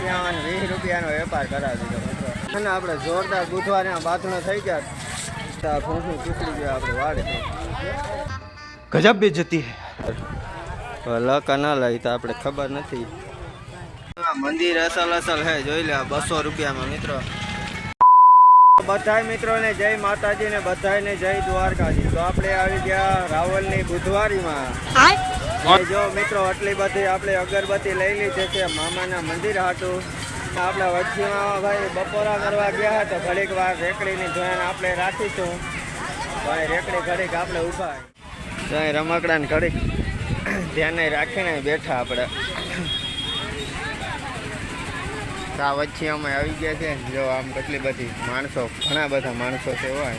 રૂપિયા અને વીસ રૂપિયાનો વેપાર કરાવી દીધો મિત્રો. અને આપણે જોરદાર બુધવારે બાથરૂમ થઈ ગયા. ભૂંસું ચૂકડી ગયો આપણે વાડે ગજબ બે જતી લક ના લઈ તો આપણે ખબર નથી. મંદિર અસલ અસલ હે જોઈ લે બસો રૂપિયામાં મિત્રો. બધાય મિત્રોને જય માતાજી ને બધાયને જય દ્વારકાજી. તો આપણે આવી ગયા રાવલની બુધવારીમાં. જો મિત્રો આટલી બધી આપણે અગરબત્તી લઈ લીધી છે મામાના મંદિર હતું. આપણે વચ્ચેમાં ભાઈ બપોરા કરવા ગયા હતા ઘડીક વાર રેકડીની જોઈને આપણે રાખીશું. ભાઈ રેકડી ઘડીક આપણે ઊભા રમકડા રમકડાને ઘડીક ધ્યાને રાખીને બેઠા આપણે. તો આ વચ્ચે અમે આવી ગયા છે. જો આમ કેટલી બધી માણસો ઘણા બધા માણસો છે હોય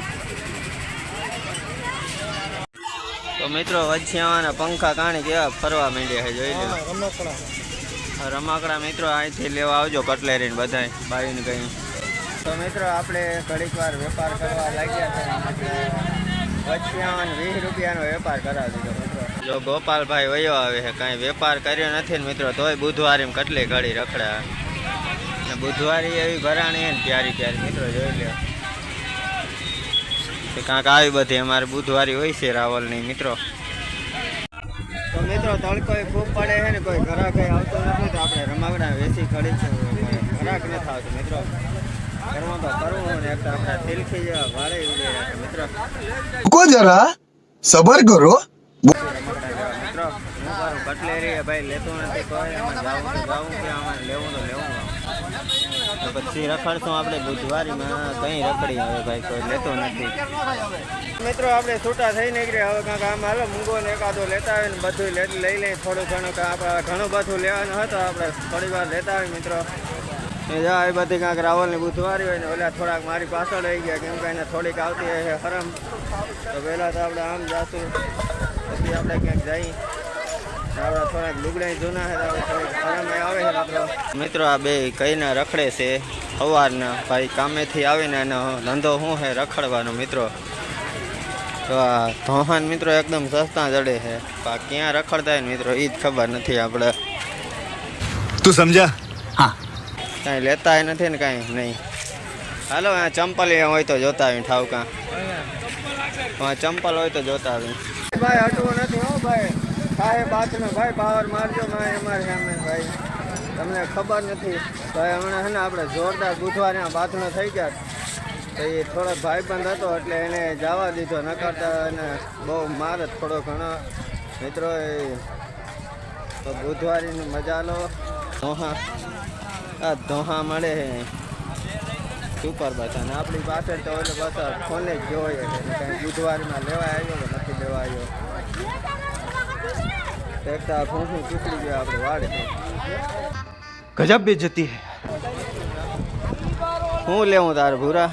તો મિત્રો વચ્ચે આવવાના પંખા કાણી કેવા ફરવા માંડ્યા છે જોઈ લો. રમાકડા. મિત્રો અહીંથી લેવા આવજો કટલેરીને બધા બધાય બાઈને કઈ. તો મિત્રો આપણે ઘડીક વાર વેપાર કરવા લાગ્યા વચ્ચે આવવાને વીસ રૂપિયાનો વેપાર કરાવી દીધો જો ગોપાલભાઈ વયો આવે છે કાંઈ વેપાર કર્યો નથી ને મિત્રો તોય બુધવારે કટલી ઘડી રખડા બુધવારી એવી ભરાણી હે ને ક્યારી ક્યારી મિત્રો જોઈ લ્યો. કાંક આવી બધી અમારે બુધવારી હોય છે રાવલની મિત્રો. તો મિત્રો તડકો ખૂબ પડે છે ને કોઈ ઘરાક આવતો નથી તો આપણે રમાગડા વેચી કરી છે. ઘરાક નથી આવતો મિત્રો. ઘરમાં તો કરવું ને એક તો આપણા દિલથી જેવા વાળે મિત્રો. કો જરા સબર કરો. મિત્રો. હું કરું બટલેરી ભાઈ લેતો નથી કોઈ આમાં જાવું જાવું કે આમાં લેવું તો લેવું પછી રખડશું આપણે બુધવારીમાં. કઈ રખડી હવે ભાઈ કોઈ લેતો નથી. મિત્રો, આપણે છૂટા થઈ નીકળ્યા. હવે કાંક આમ હાલો, મૂંગો ને એકાદો લેતા આવે ને બધું લઈ લઈ થોડું ઘણું આપણે ઘણું બધું લેવાનું હતું. આપણે થોડી વાર લેતા આવે મિત્રો. એ જાય બધી કાંક રાવલની બુધવારી હોય ને, ઓલા થોડાક મારી પાછળ રહી ગયા, કેમ કે એને થોડીક આવતી હોય છે હરમ. તો પહેલાં તો આપણે આમ જાશું. પછી આપણે ક્યાંક જઈ જૂના આપણો મિત્રો આ બે કઈના રખડે છે સવારના. ભાઈ કામેથી આવીને એનો ધંધો શું છે રખડવાનો મિત્રો? તો આ ધોહાન મિત્રો એકદમ સસ્તા જડે છે. ક્યાં રખડતા હોય મિત્રો એ જ ખબર નથી આપણે. તું સમજા? હા. કાંઈ લેતા નથી ને કાંઈ નહીં. હાલો આ ચંપલ હોય તો જોતા આવી ઠાવકા. ચંપલ હોય તો જોતા આવી ભાઈ હટવું નથી હો ભાઈ. કાંઈ બાત ને ભાઈ પાવર મારજો ભાઈ અમારે સામે ભાઈ. તમને ખબર નથી ભાઈ હમણાં છે ને આપણે જોરદાર બુધવારે બાથણો થઈ ગયા. તો એ થોડોક ભાઈબંધ હતો, એટલે એને જવા દીધો નકરતા એને બહુ મારે થોડો ઘણો. મિત્રો, એ તો બુધવારીની મજા લો. ધોહા. આ ધોહા મળે સુપર બસ. અને આપણી પાછળ તો એટલે બસ ફોને જ જોઈએ છે. એટલે કાંઈ લેવા આવ્યો કે નથી લેવા આવ્યો? ગજબ બી જતી હું. લેવું તારે ભૂરા?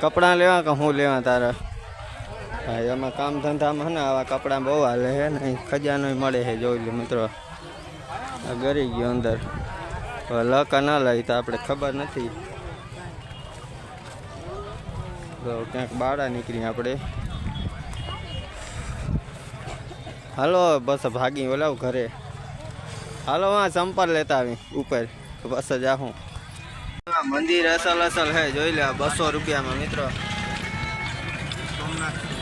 કપડાં લેવા કે હું લેવા તારે? એમાં કામ ધંધામાં ને આવા કપડાં બહુ હાલે છે ને ખજાનો મળે છે જોઈ લે મિત્રો. ગરી ગયો અંદર. લક ના લઈ તો આપણે ખબર નથી. ક્યાંક બાળા નીકળી આપણે. હાલો, બસ ભાગી ઓલાવ ઘરે. હાલો હા સંપર લેતા આવી, ઉપર. બસ જ આવું મંદિર અસલ અસલ હે, જોઈ લે બસો રૂપિયામાં, મિત્રો. સોમનાથ